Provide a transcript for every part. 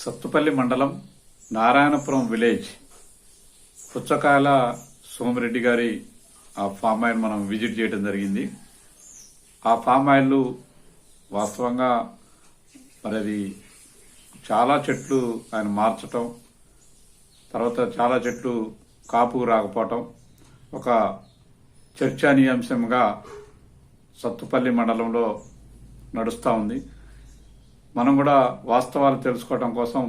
సత్తుపల్లి మండలం నారాయణపురం విలేజ్ పుచ్చకాయల సోమిరెడ్డి గారి ఆ ఫామ్ ఆయిల్ మనం విజిట్ చేయడం జరిగింది. ఆ ఫామ్ ఆయిల్ వాస్తవంగా మరి అది చాలా చెట్లు ఆయన మార్చటం తర్వాత చాలా చెట్లు కాపు రాకపోవటం ఒక చర్చనీయాంశంగా సత్తుపల్లి మండలంలో నడుస్తూ ఉంది. మనం కూడా వాస్తవాలు తెలుసుకోవడం కోసం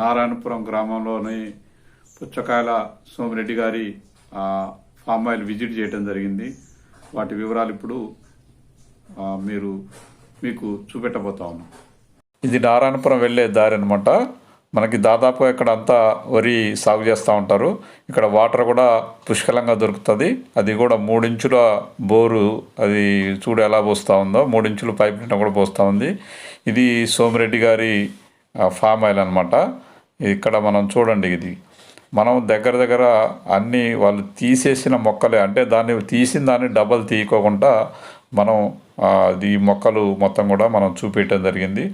నారాయణపురం గ్రామంలోని పుచ్చకాయల సోమిరెడ్డి గారి ఫామ్ ఆయిల్ విజిట్ చేయడం జరిగింది. వాటి వివరాలు ఇప్పుడు మీరు మీకు చూపెట్టబోతా ఉన్నాం. ఇది నారాయణపురం వెళ్ళే దారి అనమాట మనకి దాదాపుగా ఇక్కడ అంతా వరి సాగు చేస్తూ ఉంటారు. ఇక్కడ వాటర్ కూడా పుష్కలంగా దొరుకుతుంది. అది కూడా మూడించుల బోరు అది చూడు ఎలా పోస్తూ ఉందో మూడించుల పైప్ నిండా కూడా పోస్తూ ఉంది. ఇది సోమిరెడ్డి గారి ఫామ్ ఆయిల్ అనమాట ఇక్కడ మనం చూడండి ఇది. మనం దగ్గర దగ్గర అన్ని వాళ్ళు తీసేసిన మొక్కలే అంటే దాన్ని తీసిన దాన్ని డబల్ తీయకోకుండా మనం ఈ మొక్కలు మొత్తం కూడా మనం చూపించడం జరిగింది.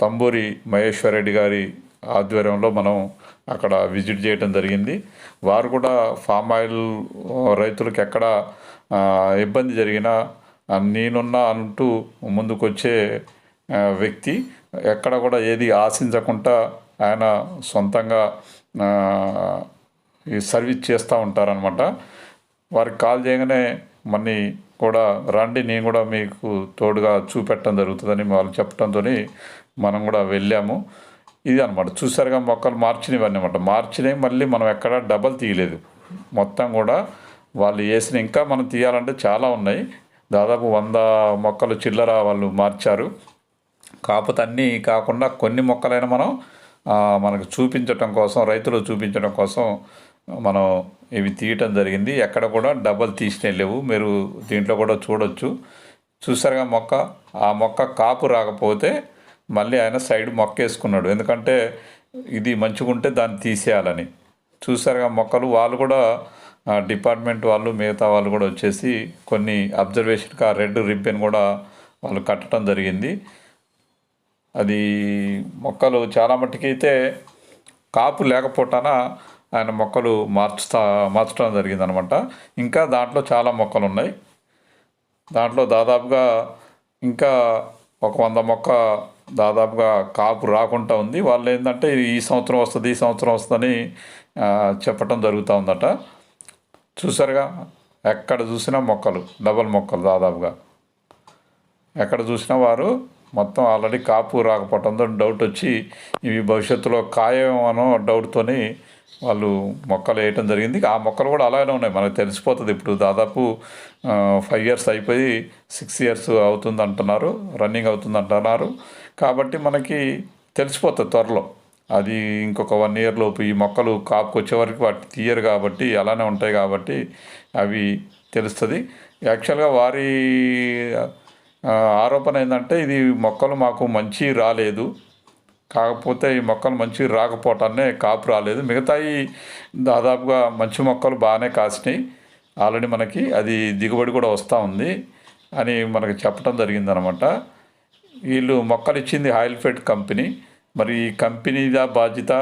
తంబూరి మహేశ్వర్ రెడ్డి గారి ఆధ్వర్యంలో మనం అక్కడ విజిట్ చేయడం జరిగింది. వారు కూడా ఫామ్ ఆయిల్ రైతులకు ఎక్కడ ఇబ్బంది జరిగినా నేనున్నా అంటూ ముందుకొచ్చే వ్యక్తి ఎక్కడ కూడా ఏది ఆశించకుండా ఆయన సొంతంగా ఈ సర్వీస్ చేస్తూ ఉంటారనమాట వారికి కాల్ చేయగానే మన్ని కూడా రండి నేను కూడా మీకు తోడుగా చూపెట్టడం జరుగుతుందని వాళ్ళు చెప్పడంతో మనం కూడా వెళ్ళాము. ఇది అనమాట చూసారుగా మొక్కలు మార్చినవన్నీ అనమాట మార్చినవి మళ్ళీ మనం ఎక్కడ డబల్ తీయలేదు. మొత్తం కూడా వాళ్ళు వేసిన ఇంకా మనం తీయాలంటే చాలా ఉన్నాయి. దాదాపు వంద మొక్కలు చిల్లర వాళ్ళు మార్చారు. కాకపోతే అన్నీ కాకుండా కొన్ని మొక్కలైనా మనం మనకు చూపించటం కోసం రైతులు చూపించడం కోసం మనం ఇవి తీయటం జరిగింది. ఎక్కడ కూడా డబల్ తీసినే లేవు. మీరు దీంట్లో కూడా చూడొచ్చు. చూసారుగా మొక్క ఆ మొక్క కాపు రాకపోతే మళ్ళీ ఆయన సైడ్ మొక్క వేసుకున్నాడు ఎందుకంటే ఇది మంచిగా ఉంటే దాన్ని తీసేయాలని. చూసారుగా మొక్కలు వాళ్ళు కూడా డిపార్ట్మెంట్ వాళ్ళు మిగతా వాళ్ళు కూడా వచ్చేసి కొన్ని అబ్జర్వేషన్కి ఆ రెడ్ రిబ్బన్ కూడా వాళ్ళు కట్టడం జరిగింది. అది మొక్కలు చాలా మట్టుకైతే కాపు లేకపోవటాన ఆయన మొక్కలు మార్చుతా మార్చడం జరిగింది అనమాట ఇంకా దాంట్లో చాలా మొక్కలు ఉన్నాయి దాంట్లో దాదాపుగా ఇంకా ఒక వంద మొక్క దాదాపుగా కాపు రాకుండా ఉంది. వాళ్ళు ఏంటంటే ఈ సంవత్సరం వస్తుంది ఈ సంవత్సరం వస్తుందని చెప్పటం జరుగుతూ ఉందట. చూసారుగా ఎక్కడ చూసినా మొక్కలు డబల్ మొక్కలు దాదాపుగా. ఎక్కడ చూసినా వారు మొత్తం ఆల్రెడీ కాపు రాకపోవడంతో డౌట్ వచ్చి ఇవి భవిష్యత్తులో ఖాయమనో డౌట్తోని వాళ్ళు మొక్కలు వేయటం జరిగింది. ఆ మొక్కలు కూడా అలాగే ఉన్నాయి. మనకు తెలిసిపోతుంది ఇప్పుడు దాదాపు ఫైవ్ ఇయర్స్ అయిపోయి సిక్స్ ఇయర్స్ అవుతుంది అంటున్నారు రన్నింగ్ అవుతుంది అంటున్నారు కాబట్టి మనకి తెలిసిపోతుంది త్వరలో. అది ఇంకొక వన్ ఇయర్ లోపు ఈ మొక్కలు కాపుకొచ్చే వరకు వాటి తీయరు కాబట్టి అలానే ఉంటాయి కాబట్టి అవి తెలుస్తుంది. యాక్చువల్గా వారి ఆరోపణ ఏంటంటే ఇది మొక్కలు మాకు మంచి రాలేదు. కాకపోతే ఈ మొక్కలు మంచి రాకపోవటాన్నే కాపు రాలేదు. మిగతాయి దాదాపుగా మంచి మొక్కలు బాగానే కాసినాయి. ఆల్రెడీ మనకి అది దిగుబడి కూడా వస్తూ ఉంది అని మనకి చెప్పడం జరిగిందనమాట. వీళ్ళు మొక్కలు ఇచ్చింది ఆయిల్ఫెడ్ కంపెనీ. మరి ఈ కంపెనీదా బాధ్యత?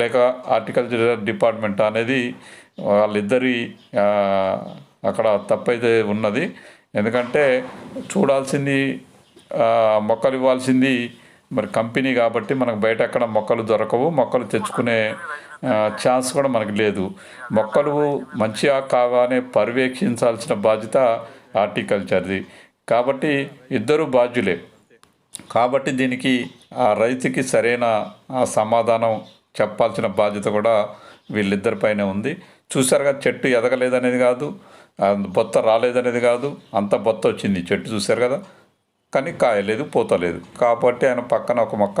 లేక హార్టికల్చర్ డిపార్ట్మెంట్ అనేది వాళ్ళిద్దరి అక్కడ తప్పైతే ఉన్నది. ఎందుకంటే చూడాల్సింది మొక్కలు ఇవ్వాల్సింది మరి కంపెనీ కాబట్టి మనకు బయట ఎక్కడ మొక్కలు దొరకవు. మొక్కలు తెచ్చుకునే ఛాన్స్ కూడా మనకు లేదు. మొక్కలు మంచిగా కావానే పర్యవేక్షించాల్సిన బాధ్యత హార్టికల్చర్ది. కాబట్టి ఇద్దరు బాధ్యులే. కాబట్టి దీనికి ఆ రైతుకి సరైన ఆ సమాధానం చెప్పాల్సిన బాధ్యత కూడా వీళ్ళిద్దరిపైనే ఉంది. చూసారుగా చెట్టు ఎదగలేదనేది కాదు బొత్త రాలేదనేది కాదు అంత బొత్త వచ్చింది చెట్టు చూశారు కదా. కానీ కాయలేదు పోతలేదు. కాబట్టి ఆయన పక్కన ఒక మొక్క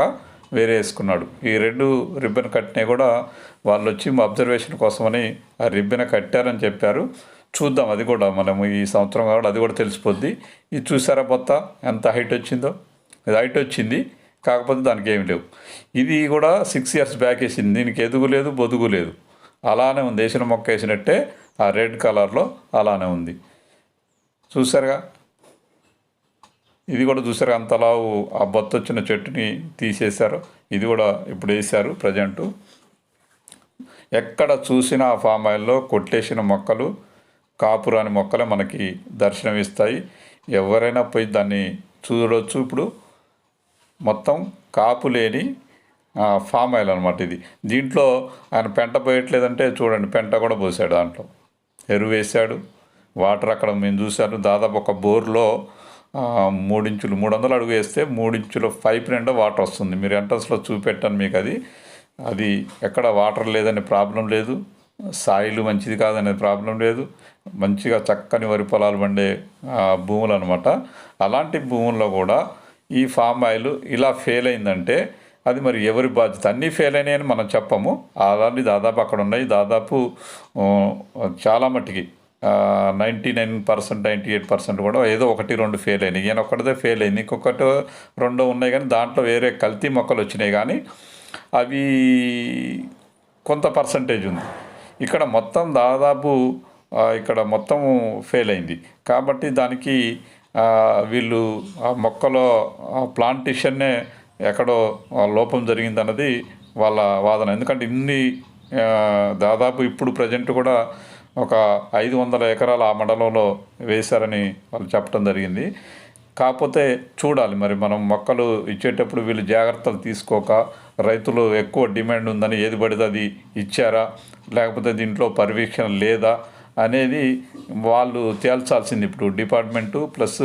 వేరే వేసుకున్నాడు. ఈ రెండు రిబ్బన్ కట్టినవి కూడా వాళ్ళు వచ్చి అబ్జర్వేషన్ కోసమని ఆ రిబ్బన్ కట్టారని చెప్పారు. చూద్దాం అది కూడా మనము ఈ సంవత్సరం కాబట్టి అది కూడా తెలిసిపోద్ది. ఇది చూసారా బొత్త? ఎంత హైట్ వచ్చిందో? హైట్ వచ్చింది కాకపోతే దానికి ఏమి లేవు. ఇది కూడా సిక్స్ ఇయర్స్ బ్యాక్ వేసింది. దీనికి ఎదుగు లేదు బొదుగు లేదు. అలానే ఉంది. వేసిన మొక్క వేసినట్టే ఆ రెడ్ కలర్లో అలానే ఉంది. చూసారుగా? ఇది కూడా చూసారు అంతలా ఆ బొత్తొచ్చిన చెట్టుని తీసేశారు. ఇది కూడా ఇప్పుడు వేశారు ప్రజెంటు ఎక్కడ చూసినా ఆ ఫామ్ ఆయిల్లో కొట్టేసిన మొక్కలు కాపురాని మొక్కలే మనకి దర్శనమిస్తాయి. ఎవరైనా పోయి దాన్ని చూడవచ్చు ఇప్పుడు మొత్తం కాపు లేని ఫామ్ ఆయిల్ అనమాట ఇది. దీంట్లో ఆయన పెంట పోయట్లేదంటే చూడండి పెంట కూడా పోసాడు దాంట్లో. ఎరువు వేశాడు వాటర్ అక్కడ మేము చూశాను దాదాపు ఒక బోర్లో మూడించులు మూడు వందలు అడుగు వేస్తే మూడించుల పైప్ నిండా వాటర్ వస్తుంది. మీరు ఎంట్రన్స్లో చూపెట్టాను మీకు అది. అది ఎక్కడ వాటర్ లేదనే ప్రాబ్లం లేదు సాయిలు మంచిది కాదనే ప్రాబ్లం లేదు మంచిగా చక్కని వరి పొలాలు పండే భూములు అనమాట అలాంటి భూముల్లో కూడా ఈ ఫామ్ ఆయిల్ ఇలా ఫెయిల్ అయిందంటే అది మరి ఎవరి బాధ్యత? అన్నీ ఫెయిల్ అయినాయని మనం చెప్పము. అలాంటి దాదాపు అక్కడ ఉన్నాయి. దాదాపు చాలా మట్టుకి ninety nine percent ninety eight percent కూడా ఏదో ఒకటి రెండు ఫెయిల్ అయినాయి. ఈయన ఒక్కటిదే ఫెయిల్ అయింది. ఇంకొకటి రెండో ఉన్నాయి కానీ దాంట్లో వేరే కల్తీ మొక్కలు వచ్చినాయి కానీ అవి కొంత పర్సంటేజ్ ఉంది. ఇక్కడ మొత్తం దాదాపు ఇక్కడ మొత్తం ఫెయిల్ అయింది. కాబట్టి దానికి వీళ్ళు ఆ మొక్కలో ప్లాంటేషన్నే ఎక్కడో లోపం జరిగిందన్నది వాళ్ళ వాదన. ఎందుకంటే ఇన్ని దాదాపు ఇప్పుడు ప్రజెంట్ కూడా ఒక ఐదు వందల ఎకరాల ఆ మండలంలో వేశారని వాళ్ళు చెప్పడం జరిగింది. కాకపోతే చూడాలి మరి మనం మొక్కలు ఇచ్చేటప్పుడు వీళ్ళు జాగ్రత్తలు తీసుకోక రైతులు ఎక్కువ డిమాండ్ ఉందని ఏది పడితే అది ఇచ్చారా? లేకపోతే దీంట్లో పర్యవేక్షణ లేదా? అనేది వాళ్ళు తేల్చాల్సింది ఇప్పుడు డిపార్ట్మెంటు ప్లస్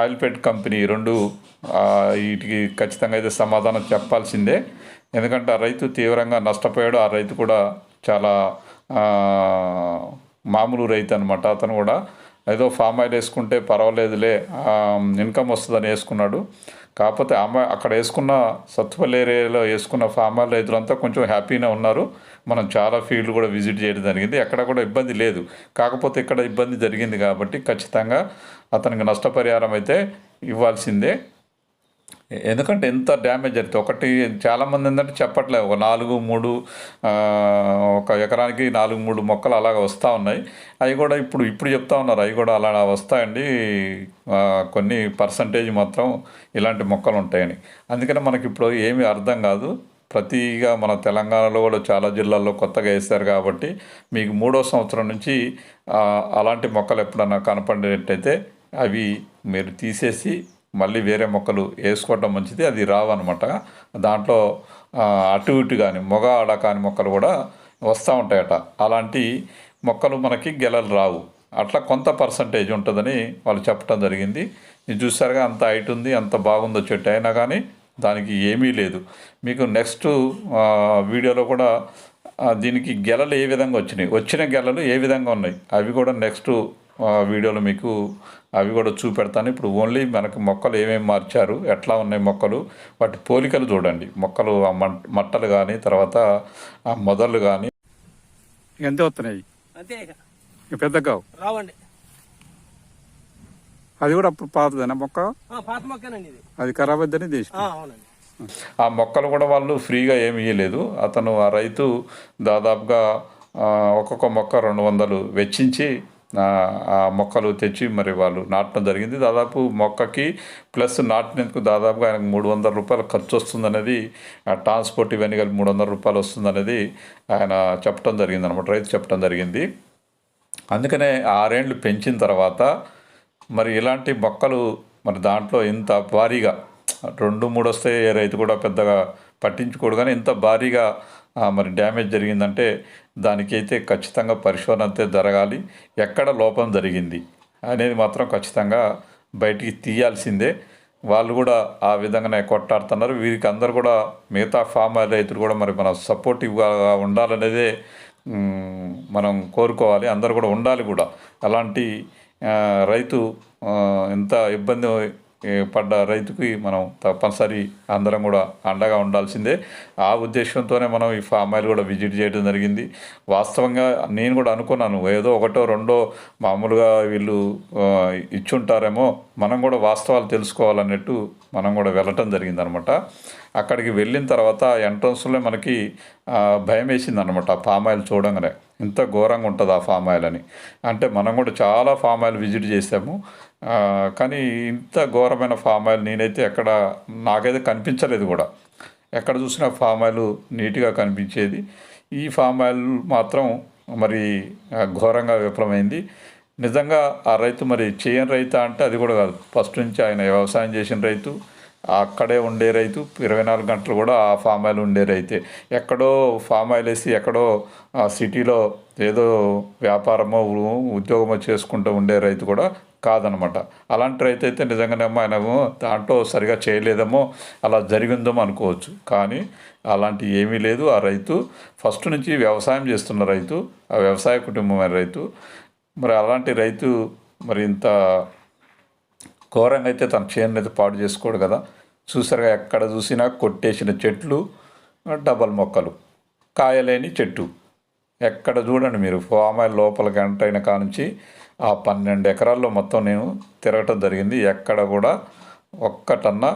ఆయిల్పేట్ కంపెనీ రెండు వీటికి ఖచ్చితంగా అయితే సమాధానం చెప్పాల్సిందే. ఎందుకంటే ఆ రైతు తీవ్రంగా నష్టపోయాడు. ఆ రైతు కూడా చాలా మామూలు రైతు అనమాట అతను కూడా ఏదో ఫామ్ ఆయిల్ వేసుకుంటే పర్వాలేదులే ఇన్కమ్ వస్తుందని వేసుకున్నాడు. కాకపోతే అమ్మాయి అక్కడ వేసుకున్న సత్తుపల్లి ఏరియాలో వేసుకున్న ఫామ్ రైతులంతా కొంచెం హ్యాపీగా ఉన్నారు. మనం చాలా ఫీల్డ్ కూడా విజిట్ చేయడం జరిగింది. ఎక్కడ కూడా ఇబ్బంది లేదు. కాకపోతే ఇక్కడ ఇబ్బంది జరిగింది కాబట్టి ఖచ్చితంగా అతనికి నష్టపరిహారం అయితే ఇవ్వాల్సిందే. ఎందుకంటే ఎంత డ్యామేజ్ అవుతుంది ఒకటి చాలామంది ఏంటంటే చెప్పట్లేదు. ఒక నాలుగు మూడు ఒక ఎకరానికి నాలుగు మూడు మొక్కలు అలాగ వస్తూ ఉన్నాయి. అవి కూడా ఇప్పుడు ఇప్పుడు చెప్తా ఉన్నారు. అవి కూడా అలా వస్తాయండి. కొన్ని పర్సంటేజ్ మాత్రం ఇలాంటి మొక్కలు ఉంటాయని. అందుకని మనకి ఇప్పుడు ఏమీ అర్థం కాదు. ప్రతిగా మన తెలంగాణలో కూడా చాలా జిల్లాల్లో కొత్తగా వేస్తారు కాబట్టి మీకు మూడో సంవత్సరం నుంచి అలాంటి మొక్కలు ఎప్పుడన్నా కనపడేటైతే అవి మీరు తీసేసి మళ్ళీ వేరే మొక్కలు వేసుకోవడం మంచిది అది రావన్నమాట. దాంట్లో అటు ఇటు కానీ మొగ ఆడ కాని మొక్కలు కూడా వస్తూ ఉంటాయట. అలాంటి మొక్కలు మనకి గెలలు రావు. అట్లా కొంత పర్సంటేజ్ ఉంటుందని వాళ్ళు చెప్పడం జరిగింది. ఇది చూసారుగా అంత హైట్ ఉంది అంత బాగుందో చెట్టు అయినా కానీ దానికి ఏమీ లేదు. మీకు నెక్స్ట్ వీడియోలో కూడా దీనికి గెలలు ఏ విధంగా వచ్చినాయి? వచ్చిన గెలలు ఏ విధంగా ఉన్నాయి? అవి కూడా నెక్స్ట్ వీడియోలో మీకు అవి కూడా చూపెడతాను. ఇప్పుడు ఓన్లీ మనకు మొక్కలు ఏమేమి మార్చారు ఎట్లా ఉన్నాయి మొక్కలు వాటి పోలికలు చూడండి. మొక్కలు మట్టలు కానీ తర్వాత ఆ మొదళ్ళు కానీ ఎంత వస్తున్నాయి? ఇక. పెద్దగా రావండి. అది కూడా అప్పుడు పాతదేనా మొక్క? పాత మొక్కనండి అది ఖరాబ్ అయిద్దని తీసి ఆ, అవునండి. ఆ మొక్కలు కూడా వాళ్ళు ఫ్రీగా ఏమి ఇవ్వలేదు అతను ఆ రైతు దాదాపుగా ఒక్కొక్క మొక్క రెండు వందలు వెచ్చించి ఆ, మొక్కలు తెచ్చి మరి వాళ్ళు నాటడం జరిగింది. దాదాపు మొక్కకి ప్లస్ నాటినందుకు దాదాపుగా ఆయనకు మూడు వందల రూపాయలు ఖర్చు వస్తుందనేది ఆ ట్రాన్స్పోర్ట్ ఇవన్నీ కలిపి మూడు వందల రూపాయలు వస్తుందనేది ఆయన చెప్పడం జరిగింది అనమాట రైతు చెప్పడం జరిగింది. అందుకనే ఆరేండ్లు పెంచిన తర్వాత మరి ఇలాంటి మొక్కలు మరి దాంట్లో ఇంత భారీగా రెండు మూడు వస్తే ఏ రైతు కూడా పెద్దగా పట్టించుకోడు. కానీ ఇంత భారీగా మరి డ్యామేజ్ జరిగిందంటే దానికైతే ఖచ్చితంగా పరిశోధన అయితే జరగాలి. ఎక్కడ లోపం జరిగింది అనేది మాత్రం ఖచ్చితంగా బయటికి తీయాల్సిందే. వాళ్ళు కూడా ఆ విధంగానే కొట్టాడుతున్నారు వీరికి అందరు కూడా మిగతా ఫామ్ రైతులు కూడా మరి మన సపోర్టివ్గా ఉండాలనేదే మనం కోరుకోవాలి. అందరు కూడా ఉండాలి కూడా. అలాంటి రైతు ఇంత ఎంత ఇబ్బంది పడ్డ రైతుకి మనం తప్పనిసరి అందరం కూడా అండగా ఉండాల్సిందే. ఆ ఉద్దేశంతోనే మనం ఈ ఫామ్ ఆయిల్ కూడా విజిట్ చేయడం జరిగింది. వాస్తవంగా నేను కూడా అనుకున్నాను ఏదో ఒకటో రెండో మామూలుగా వీళ్ళు ఇచ్చుంటారేమో మనం కూడా వాస్తవాలు తెలుసుకోవాలన్నట్టు మనం కూడా వెళ్ళటం జరిగిందనమాట. అక్కడికి వెళ్ళిన తర్వాత ఎంట్రన్స్లో మనకి భయం వేసింది అనమాట ఆ ఫామ్ ఆయిల్ చూడంగానే. ఇంత ఘోరంగా ఉంటుంది ఆ ఫామ్ ఆయిల్ అని. అంటే మనం కూడా చాలా ఫామ్ ఆయిల్ విజిట్ చేసాము. కానీ ఇంత ఘోరమైన ఫామ్ ఆయిల్ నేనైతే ఎక్కడ నాకైతే కనిపించలేదు కూడా. ఎక్కడ చూసినా ఫామ్ ఆయిల్ నీట్గా కనిపించేది. ఈ ఫామ్ ఆయిల్ మాత్రం మరి ఘోరంగా విఫలమైంది. నిజంగా ఆ రైతు మరి చేయని రైతు అంటే అది కూడా కాదు. ఫస్ట్ నుంచి ఆయన వ్యవసాయం చేసిన రైతు అక్కడే ఉండే రైతు ఇరవై నాలుగు గంటలు కూడా ఆ ఫామ్ ఆయిల్ ఉండే రైతే. ఎక్కడో ఫామ్ ఆయిల్ వేసి ఎక్కడో ఆ సిటీలో ఏదో వ్యాపారమో ఉద్యోగమో చేసుకుంటూ ఉండే రైతు కూడా కాదనమాట. అలాంటి రైతు అయితే నిజంగానేమో ఆయనము దాంట్లో సరిగా చేయలేదేమో అలా జరిగిందేమో అనుకోవచ్చు. కానీ అలాంటి ఏమీ లేదు. ఆ రైతు ఫస్ట్ నుంచి వ్యవసాయం చేస్తున్న రైతు ఆ వ్యవసాయ కుటుంబమైన రైతు. మరి అలాంటి రైతు మరి ఇంత ఘోరంగా అయితే తన చేను అయితే పాడు చేసుకోడు కదా. చూసారుగా ఎక్కడ చూసినా కొట్టేసిన చెట్లు డబల్ మొక్కలు కాయలేని చెట్టు. ఎక్కడ చూడండి మీరు ఫామ్ ఆయిల్ లోపల గంట అయిన కానుంచి ఆ పన్నెండు ఎకరాల్లో మొత్తం నేను తిరగటం జరిగింది. ఎక్కడ కూడా ఒక్కటన్నా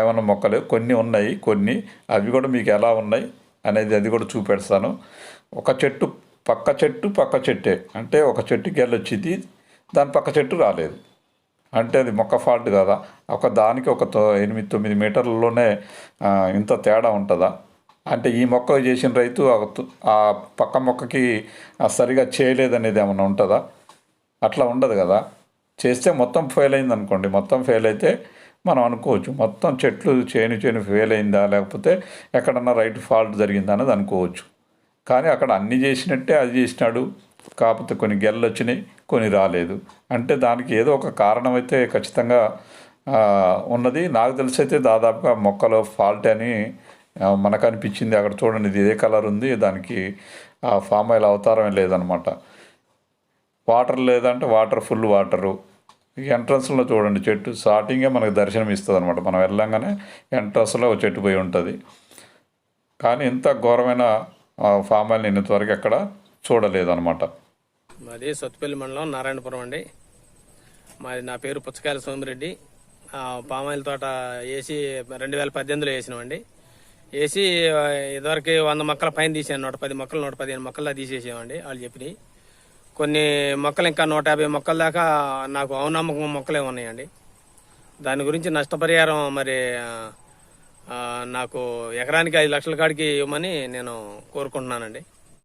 ఏమన్నా మొక్కలు కొన్ని ఉన్నాయి కొన్ని అవి కూడా మీకు ఎలా ఉన్నాయి అనేది అది కూడా చూపెడతాను. ఒక చెట్టు పక్క చెట్టు పక్క చెట్టే. అంటే ఒక చెట్టు గెల్లొచ్చింది దాని పక్క చెట్టు రాలేదు. అంటే అది మొక్క ఫాల్ట్ కదా? ఒక దానికి ఒక తొ- ఎనిమిది తొమ్మిది మీటర్లలోనే ఇంత తేడా ఉంటుందా? అంటే ఈ మొక్క చేసిన రైతు ఆ తు- ఆ పక్క మొక్కకి సరిగా చేయలేదనేది ఏమన్నా ఉంటుందా? అట్లా ఉండదు కదా. చేస్తే మొత్తం ఫెయిల్ అయింది అనుకోండి మొత్తం ఫెయిల్ అయితే మనం అనుకోవచ్చు. మొత్తం చెట్లు చేను చేను ఫెయిల్ అయిందా? లేకపోతే ఎక్కడన్నా రైట్ ఫాల్ట్ జరిగిందా? అనేది అనుకోవచ్చు. కానీ అక్కడ అన్ని చేసినట్టే అది చేసినాడు. కాకపోతే కొన్ని గెల్లు వచ్చినాయి కొన్ని రాలేదు. అంటే దానికి ఏదో ఒక కారణం అయితే ఖచ్చితంగా ఉన్నది. నాకు తెలిసి అయితే దాదాపుగా మొక్కలో ఫాల్ట్ అని మనకు అనిపించింది అక్కడ చూడండి ఇది ఇదే కలర్ ఉంది? దానికి ఆ ఫామ్ ఆయిల్ అవతారమే లేదనమాట వాటర్ లేదంటే వాటర్ ఫుల్ వాటరు. ఎంట్రన్స్లో చూడండి చెట్టు స్టార్టింగే మనకు దర్శనం ఇస్తుంది అనమాట మనం వెళ్ళంగానే ఎంట్రన్స్లో ఒక చెట్టు పోయి ఉంటుంది. కానీ ఇంత ఘోరమైన ఫామ్ ఆయిల్ నేను ఇంతవరకు ఎక్కడ చూడలేదన్నమాట. మాది సత్తుపల్లి మండలం నారాయణపురం అండి. మాది నా పేరు పుచ్చకాయల సోమిరెడ్డి. పామాయిల్ తోట వేసి రెండు వేల పద్దెనిమిదిలో వేసినామండి. వేసి ఇదివరకు వంద మొక్కల పైన తీసాను నూట పది మొక్కలు నూట పదిహేను మొక్కల్లా తీసేసామండి వాళ్ళు చెప్పినాయి కొన్ని మొక్కలు ఇంకా నూట యాభై మొక్కల దాకా నాకు అవునమ్మకం మొక్కలే ఉన్నాయండి. దాని గురించి నష్టపరిహారం మరి నాకు ఎకరానికి ఐదు లక్షల కాడికి ఇవ్వమని నేను కోరుకుంటున్నానండి.